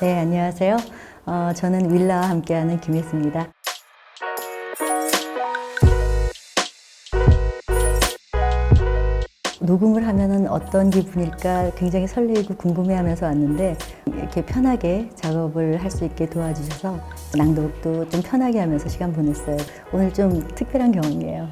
네, 안녕하세요. 어, 저는 윌라와 함께하는 김혜수입니다. 녹음을 하면은 어떤 기분일까 굉장히 설레이고 궁금해하면서 왔는데 이렇게 편하게 작업을 할 수 있게 도와주셔서 낭독도 좀 편하게 하면서 시간 보냈어요. 오늘 좀 특별한 경험이에요.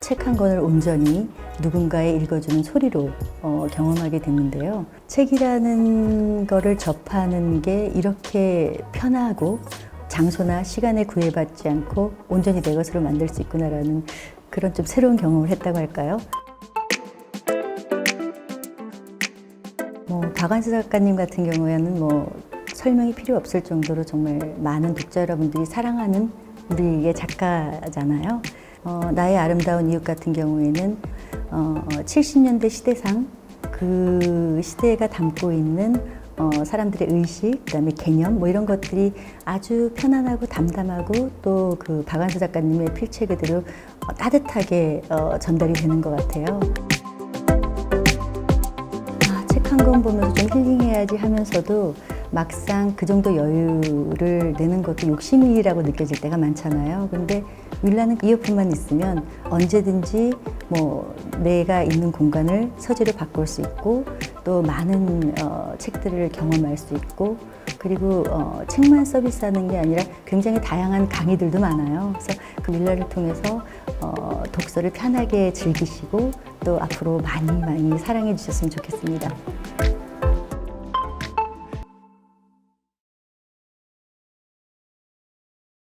책 한 권을 온전히 누군가의 읽어주는 소리로 어, 경험하게 됐는데요. 책이라는 거를 접하는 게 이렇게 편하고 장소나 시간에 구애받지 않고 온전히 내 것으로 만들 수 있구나라는 그런 좀 새로운 경험을 했다고 할까요? 뭐 박완수 작가님 같은 경우에는 뭐 설명이 필요 없을 정도로 정말 많은 독자 여러분들이 사랑하는 우리의 작가잖아요. 어, 나의 아름다운 이웃 같은 경우에는 어, 70년대 시대상 그 시대가 담고 있는 어, 사람들의 의식, 그다음에 개념 뭐 이런 것들이 아주 편안하고 담담하고 또 그 박완수 작가님의 필체 그대로 어, 따뜻하게 어, 전달이 되는 것 같아요. 아, 책한 권 보면서 좀 힐링해야지 하면서도 막상 그 정도 여유를 내는 것도 욕심이라고 느껴질 때가 많잖아요. 근데 윌라는 이어폰만 있으면 언제든지 뭐 내가 있는 공간을 서재로 바꿀 수 있고 또 많은 어, 책들을 경험할 수 있고 그리고 어, 책만 서비스하는 게 아니라 굉장히 다양한 강의들도 많아요. 그래서 그 윌라를 통해서 어, 독서를 편하게 즐기시고 또 앞으로 많이 많이 사랑해 주셨으면 좋겠습니다.